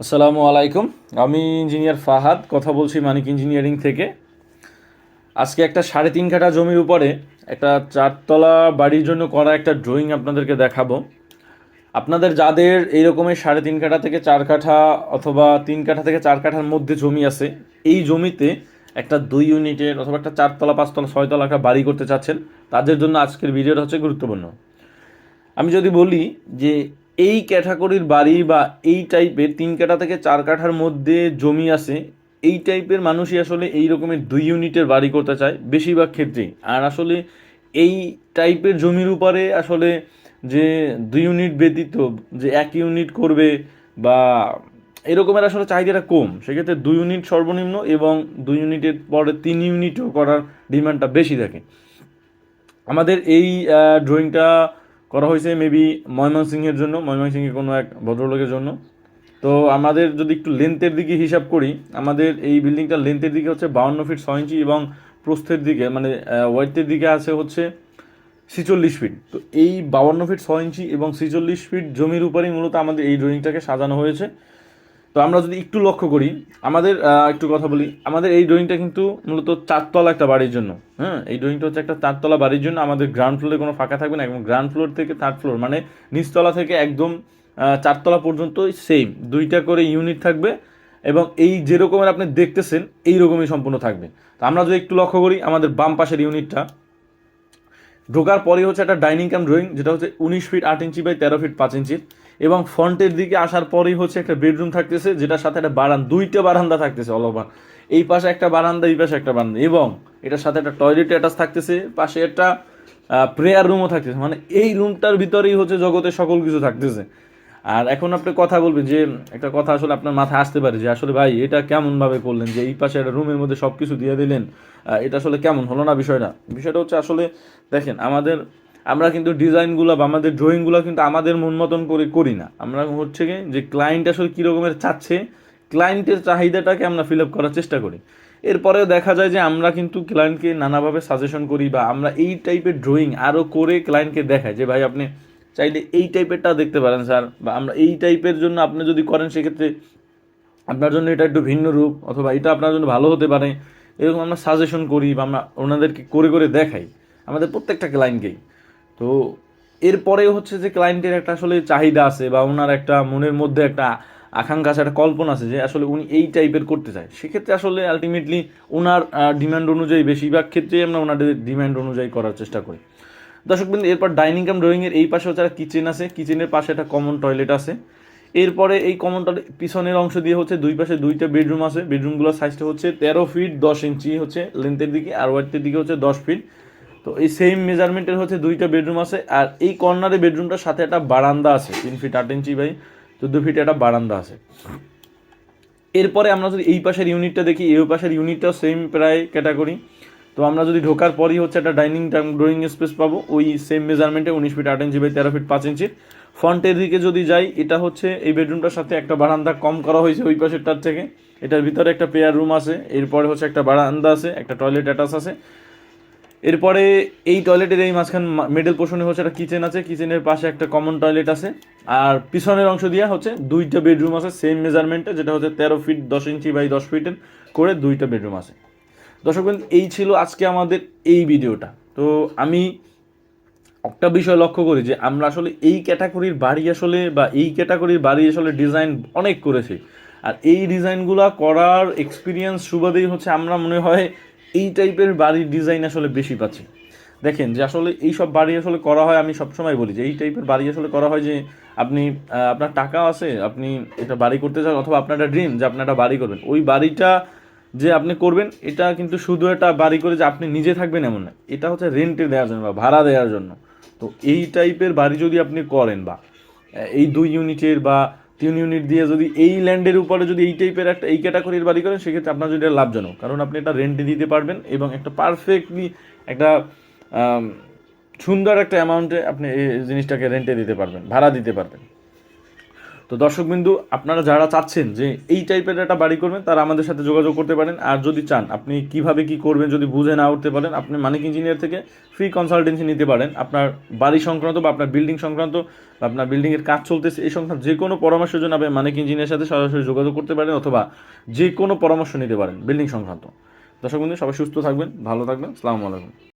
আসসালামু আলাইকুম। আমি ইঞ্জিনিয়ার ফাহাদ, কথা বলছি মানিক ইঞ্জিনিয়ারিং থেকে। আজকে একটা সাড়ে তিন কাঠা জমির উপরে একটা চারতলা বাড়ির জন্য করা একটা ড্রয়িং আপনাদেরকে দেখাবো। আপনাদের যাদের এই রকমের সাড়ে তিন কাঠা থেকে চার কাঠা অথবা তিন কাঠা থেকে চার কাঠার মধ্যে জমি আছে, এই জমিতে একটা দুই ইউনিটের অথবা একটা চারতলা, পাঁচতলা, ছয়তলা একটা বাড়ি করতে চাচ্ছেন, তাদের জন্য আজকের ভিডিওটা হচ্ছে গুরুত্বপূর্ণ। আমি যদি বলি যে এই ক্যাটাগরির বাড়ি বা এই টাইপের তিন কাঠা থেকে চার কাঠার মধ্যে জমি আছে, এই টাইপের মানুষই আসলে এই রকমের দুই ইউনিটের বাড়ি করতে চায় বেশিরভাগ ক্ষেত্রেই। আর আসলে এই টাইপের জমির উপরে আসলে যে দুই ইউনিট ব্যতীত যে এক ইউনিট করবে বা এরকমের আসলে চাহিদাটা কম, সেক্ষেত্রে দুই ইউনিট সর্বনিম্ন এবং দুই ইউনিটের পরে তিন ইউনিটও করার ডিমান্ডটা বেশি থাকে। আমাদের এই ড্রয়িংটা করা হয়েছে মেবি ময়মনসিংহের জন্য ময়মনসিংহের কোনো এক ভদ্রলোকের জন্য। তো আমাদের যদি একটু লেন্থের দিকে হিসাব করি, আমাদের এই বিল্ডিংটা লেন্থের দিকে হচ্ছে বাউন্ন ফিট ছয় ইঞ্চি এবং প্রস্থের দিকে মানে ওয়াইটের দিকে আছে হচ্ছে ছিচল্লিশ ফিট তো এই বাউন্ন ফিট ছয় ইঞ্চি এবং ছিচল্লিশ ফিট জমির উপরেই মূলত আমাদের এই ড্রয়িংটাকে সাজানো হয়েছে। তো আমরা যদি একটু লক্ষ্য করি, আমাদের একটু কথা বলি, আমাদের এই ড্রয়িংটা কিন্তু মূলত চারতলা একটা বাড়ির জন্য হ্যাঁ? এই ড্রয়িংটা হচ্ছে একটা চারতলা বাড়ির জন্য আমাদের গ্রাউন্ড ফ্লোরে কোনো ফাঁকা থাকবে না এবং গ্রাউন্ড ফ্লোর থেকে থার্ড ফ্লোর মানে নিচতলা থেকে একদম চারতলা পর্যন্ত সেম দুইটা করে ইউনিট থাকবে এবং এই যেরকমের আপনি দেখতেছেন এই রকমই সম্পূর্ণ থাকবে। তো আমরা যদি একটু লক্ষ্য করি, আমাদের বাম পাশের ইউনিটটা ঢোকার পরে হচ্ছে একটা ডাইনিং কাম ড্রয়িং যেটা হচ্ছে উনিশ ফিট আট ইঞ্চি বাই তেরো ফিট পাঁচ ইঞ্চির। এবং ফ্রন্টের দিকে আসার পরেই হচ্ছে একটা বেডরুম থাকতেছে, যেটার সাথে একটা বারান্দা দুইটা বারান্দা থাকতেছে অল ওভার এই পাশে একটা বারান্দা, এই পাশে একটা বারান্দা। এবং এটার সাথে একটা টয়লেট অ্যাটাচ থাকতেছে, পাশে একটা প্রেয়ার রুমও থাকতেছে। মানে এই রুমটার ভিতরেই হচ্ছে জগতে সকল কিছু থাকতেছে। আর এখন আপনি কথা বলবেন যে, একটা কথা আসলে আপনার মাথায় আসতে পারে যে, আসলে ভাই, এটা কেমনভাবে করলেন? যে এই পাশে একটা রুমের মধ্যে সব কিছু দিয়ে দিলেন এটা আসলে কেমন? হলো না বিষয়টা? বিষয়টা হচ্ছে আসলে, দেখেন, আমাদের আমরা কিন্তু ডিজাইনগুলো বা আমাদের ড্রয়িংগুলো কিন্তু আমাদের মন মতন করে করি না। আমরা হচ্ছে কি যে ক্লায়েন্ট আসলে কী রকমের চাচ্ছে ক্লায়েন্টের চাহিদাটাকে আমরা ফিল আপ করার চেষ্টা করি। এরপরেও দেখা যায় যে আমরা কিন্তু ক্লায়েন্টকে নানাভাবে সাজেশন করি বা আমরা এই টাইপের ড্রয়িং আরও করে ক্লায়েন্টকে দেখাই যে, ভাই, আপনি চাইলে এই টাইপেরটা দেখতে পারেন স্যার বা আমরা এই টাইপের জন্য আপনি যদি করেন, সেক্ষেত্রে আপনার জন্য এটা একটু ভিন্ন রূপ অথবা এটা আপনার জন্য ভালো হতে পারে। এরকম আমরা সাজেশন করি বা আমরা ওনাদেরকে করে করে দেখাই। আমাদের প্রত্যেকটা ক্লায়েন্টকেই তো এরপরে হচ্ছে যে ক্লায়েন্টের একটা আসলে চাহিদা আছে বা ওনার একটা মনের মধ্যে একটা আকাঙ্ক্ষা আছে, একটা কল্পনা আছে যে আসলে উনি এই টাইপের করতে চায়। সেক্ষেত্রে আসলে আলটিমেটলি ওনার ডিমান্ড অনুযায়ী বেশিরভাগ ক্ষেত্রেই আমরা ওনাদের ডিমান্ড অনুযায়ী করার চেষ্টা করি। দর্শক বিন্দু, এরপর ডাইনিং কাম ড্রয়িংয়ের এই পাশে হচ্ছে একটা কিচেন আছে। কিচেনের পাশে একটা কমন টয়লেট আছে। এরপরে এই কমন টয়লেট পিছনের অংশ দিয়ে হচ্ছে দুই পাশে দুইটা বেডরুম আছে। বেডরুমগুলোর সাইজটা হচ্ছে তেরো ফিট দশ ইঞ্চি হচ্ছে লেন্থের দিকে আর ওয়াইটের দিকে হচ্ছে দশ ফিট তো এই সেম মেজারমেন্টের হচ্ছে দুইটা বেডরুম আছে, আর এই কর্নারে বেডরুমটার সাথে একটা বারান্দা আছে, তিন ফিট আট ইঞ্চি বাই চোদ্দ ফিট একটা বারান্দা আছে। এরপরে আমরা যদি এই পাশের ইউনিটটা দেখি, এই পাশের ইউনিটটাও সেম প্রায় ক্যাটাগরি তো আমরা যদি ঢোকার পরই হচ্ছে একটা ডাইনিং ড্রয়িং স্পেস পাবো, ওই সেম মেজারমেন্টে উনিশ ফিট আট ইঞ্চি বাই তেরো ফিট পাঁচ ইঞ্চি ফ্রন্টের দিকে যদি যাই, এটা হচ্ছে এই বেডরুমটার সাথে একটা বারান্দা কম করা হয়েছে ওই পাশেরটার থেকে। এটার ভিতরে একটা পেয়ার রুম আছে, এরপরে হচ্ছে একটা বারান্দা আছে, একটা টয়লেট অ্যাটাচ আছে। এরপরে এই টয়লেটের এই মাঝখান মিডল পোর্শনে হচ্ছে একটা কিচেন আছে কিচেনের পাশে একটা কমন টয়লেট আছে। আর পিছনের অংশ দিয়ে হচ্ছে দুইটা বেডরুম আছে সেম মেজারমেন্টে যেটা হচ্ছে তেরো ফিট দশ ইঞ্চি বাই দশ ফিটের করে দুইটা বেডরুম আছে। দর্শক এই ছিল আজকে আমাদের এই ভিডিওটা তো আমি একটা বিষয় লক্ষ্য করি যে, আমরা আসলে এই ক্যাটাগরির বাড়ি আসলে বা এই ক্যাটাগরির বাড়ি আসলে ডিজাইন অনেক করেছি। আর এই ডিজাইনগুলো করার এক্সপিরিয়েন্স সুবাদেই হচ্ছে আমরা মনে হয় এই টাইপের বাড়ির ডিজাইন আসলে বেশি পাচ্ছি। দেখেন যে আসলে এই সব বাড়ি আসলে করা হয়, আমি সবসময় বলি যে এই টাইপের বাড়ি আসলে করা হয় যে আপনি আপনার টাকা আছে, আপনি এটা বাড়ি করতে চান অথবা আপনার একটা ড্রিম যে আপনি একটা বাড়ি করবেন। ওই বাড়িটা যে আপনি করবেন, এটা কিন্তু শুধু একটা বাড়ি করে যে আপনি নিজে থাকবেন এমন না। এটা হচ্ছে রেন্টে দেওয়ার জন্য বা ভাড়া দেওয়ার জন্য। তো এই টাইপের বাড়ি যদি আপনি করেন বা এই দুই ইউনিটের বা তিন ইউনিট দিয়ে যদি এই ল্যান্ডের উপরে যদি এই টাইপের একটা, এই ক্যাটাগরির বাড়ি করেন, সেক্ষেত্রে আপনার যদি এটা লাভজনক। কারণ আপনি এটা রেন্টে দিতে পারবেন এবং একটা পারফেক্টলি একটা সুন্দর একটা অ্যামাউন্টে আপনি এই জিনিসটাকে রেন্টে দিতে পারবেন, ভাড়া দিতে পারবেন। তো দর্শকবিন্দু আপনারা যারা চাচ্ছেন যে এই টাইপের একটা বাড়ি করবেন, তারা আমাদের সাথে যোগাযোগ করতে পারেন। আর যদি চান, আপনি কীভাবে কি করবেন যদি বুঝে না উঠতে পারেন, আপনি মানিক ইঞ্জিনিয়ার থেকে ফ্রি কনসালটেন্সি নিতে পারেন। আপনার বাড়ি সংক্রান্ত বা আপনার বিল্ডিং সংক্রান্ত বা আপনার বিল্ডিংয়ের কাজ চলতেছে, এই সংক্রান্ত যে কোনো পরামর্শের জন্য আপনি মানিক ইঞ্জিনিয়ারের সাথে সরাসরি যোগাযোগ করতে পারেন অথবা যে কোনো পরামর্শ নিতে পারেন বিল্ডিং সংক্রান্ত। দর্শক বন্ধু সবাই সুস্থ থাকবেন, ভালো থাকবেন। আসসালামু আলাইকুম।